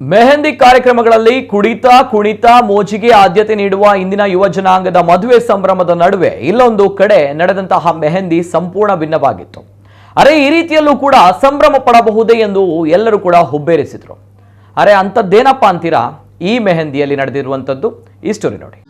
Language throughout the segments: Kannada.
ಮೆಹಂದಿ ಕಾರ್ಯಕ್ರಮಗಳಲ್ಲಿ ಕುಡಿತ, ಕುಣಿತ, ಮೋಜಿಗೆ ಆದ್ಯತೆ ನೀಡುವ ಇಂದಿನ ಯುವ ಜನಾಂಗದ ಮದುವೆ ಸಂಭ್ರಮದ ನಡುವೆ ಇಲ್ಲೊಂದು ಕಡೆ ನಡೆದಂತಹ ಮೆಹಂದಿ ಸಂಪೂರ್ಣ ಭಿನ್ನವಾಗಿತ್ತು. ಅರೆ, ಈ ರೀತಿಯಲ್ಲೂ ಕೂಡ ಸಂಭ್ರಮ ಪಡಬಹುದೇ ಎಂದು ಎಲ್ಲರೂ ಕೂಡ ಹುಬ್ಬೇರಿಸಿದ್ರು. ಅರೆ, ಅಂಥದ್ದೇನಪ್ಪ ಅಂತೀರಾ? ಈ ಮೆಹಂದಿಯಲ್ಲಿ ನಡೆದಿರುವಂಥದ್ದು ಈ ಸ್ಟೋರಿ ನೋಡಿ.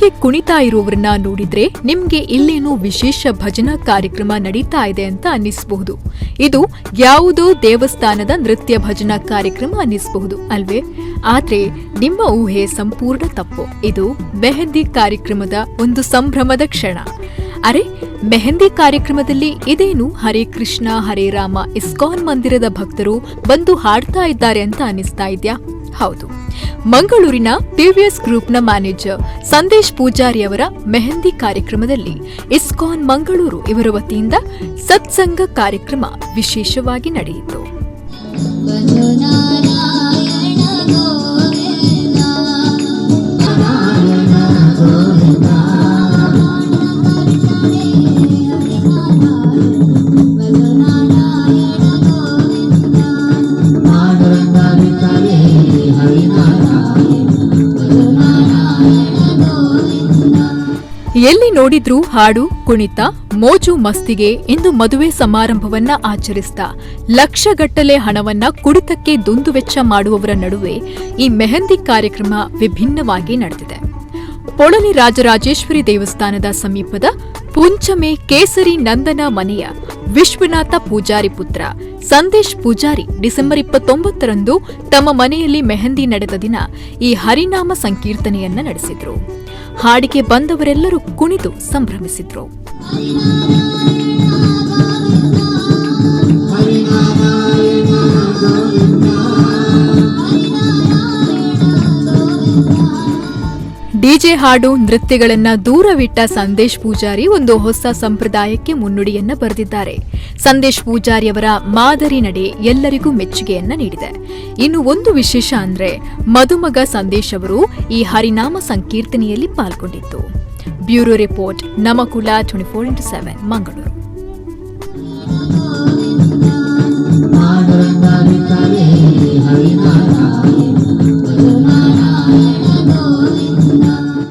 ಹೀಗೆ ಕುಣಿತಾ ಇರುವವರನ್ನ ನೋಡಿದ್ರೆ ನಿಮ್ಗೆ ಇಲ್ಲೇನೋ ವಿಶೇಷ ಭಜನಾ ಕಾರ್ಯಕ್ರಮ ನಡೀತಾ ಇದೆ ಅಂತ ಅನ್ನಿಸಬಹುದು. ಇದು ಯಾವುದೋ ದೇವಸ್ಥಾನದ ನೃತ್ಯ ಭಜನಾ ಕಾರ್ಯಕ್ರಮ ಅನ್ನಿಸಬಹುದು ಅಲ್ವೇ? ಆದ್ರೆ ನಿಮ್ಮ ಊಹೆ ಸಂಪೂರ್ಣ ತಪ್ಪು. ಇದು ಮೆಹಂದಿ ಕಾರ್ಯಕ್ರಮದ ಒಂದು ಸಂಭ್ರಮದ ಕ್ಷಣ. ಅರೆ, ಮೆಹಂದಿ ಕಾರ್ಯಕ್ರಮದಲ್ಲಿ ಇದೇನು ಹರೇ ಕೃಷ್ಣ, ಹರೇ ರಾಮ, ಇಸ್ಕಾನ್ ಮಂದಿರದ ಭಕ್ತರು ಬಂದು ಹಾಡ್ತಾ ಇದ್ದಾರೆ ಅಂತ ಅನಿಸ್ತಾ ಇದ್ಯಾ? ಹೌದು. ಮಂಗಳೂರಿನ ಟಿವಿಎಸ್ ಗ್ರೂಪ್ನ ಮ್ಯಾನೇಜರ್ ಸಂದೇಶ್ ಪೂಜಾರಿ ಅವರ ಮೆಹಂದಿ ಕಾರ್ಯಕ್ರಮದಲ್ಲಿ ಇಸ್ಕಾನ್ ಮಂಗಳೂರು ಇವರ ವತಿಯಿಂದ ಸತ್ಸಂಗ ಕಾರ್ಯಕ್ರಮ ವಿಶೇಷವಾಗಿ ನಡೆಯಿತು. ಎಲ್ಲಿ ನೋಡಿದ್ರೂ ಹಾಡು, ಕುಣಿತ, ಮೋಜು ಮಸ್ತಿಗೆ ಇಂದು ಮದುವೆ ಸಮಾರಂಭವನ್ನ ಆಚರಿಸ್ತಾ, ಲಕ್ಷಗಟ್ಟಲೆ ಹಣವನ್ನ ಕುಡಿತಕ್ಕೆ ದುಂದುವೆಚ್ಚ ಮಾಡುವವರ ನಡುವೆ ಈ ಮೆಹಂದಿ ಕಾರ್ಯಕ್ರಮ ವಿಭಿನ್ನವಾಗಿ ನಡೆದಿದೆ. ಪೊಳಲಿ ರಾಜರಾಜೇಶ್ವರಿ ದೇವಸ್ಥಾನದ ಸಮೀಪದ ಪುಂಚಮೆ ಕೇಸರಿ ನಂದನ ಮನೆಯ ವಿಶ್ವನಾಥ ಪೂಜಾರಿ ಪುತ್ರ ಸಂದೇಶ್ ಪೂಜಾರಿ ಡಿಸೆಂಬರ್ ಇಪ್ಪತ್ತೊಂಬತ್ತರಂದು ತಮ್ಮ ಮನೆಯಲ್ಲಿ ಮೆಹಂದಿ ನಡೆದ ದಿನ ಈ ಹರಿನಾಮ ಸಂಕೀರ್ತನೆಯನ್ನ ನಡೆಸಿದ್ರು. ಹಾಡಿಗೆ ಬಂದವರೆಲ್ಲರೂ ಕುಣಿದು ಸಂಭ್ರಮಿಸಿದ್ರು. ಡಿಜೆ ಹಾಡು ನೃತ್ಯಗಳನ್ನ ದೂರವಿಟ್ಟ ಸಂದೇಶ್ ಪೂಜಾರಿ ಒಂದು ಹೊಸ ಸಂಪ್ರದಾಯಕ್ಕೆ ಮುನ್ನುಡಿಯನ್ನ ಬರೆದಿದ್ದಾರೆ. ಸಂದೇಶ್ ಪೂಜಾರಿ ಅವರ ಮಾದರಿ ನಡೆ ಎಲ್ಲರಿಗೂ ಮೆಚ್ಚುಗೆಯನ್ನ ನೀಡಿದೆ. ಇನ್ನು ಒಂದು ವಿಶೇಷ ಅಂದ್ರೆ ಮದುಮಗ ಸಂದೇಶ್ ಅವರು ಈ ಹರಿನಾಮ ಸಂಕೀರ್ತನೆಯಲ್ಲಿ ಪಾಲ್ಗೊಂಡಿತ್ತು bureau report, ನಮಕುಲ twenty four into seven Mangaluru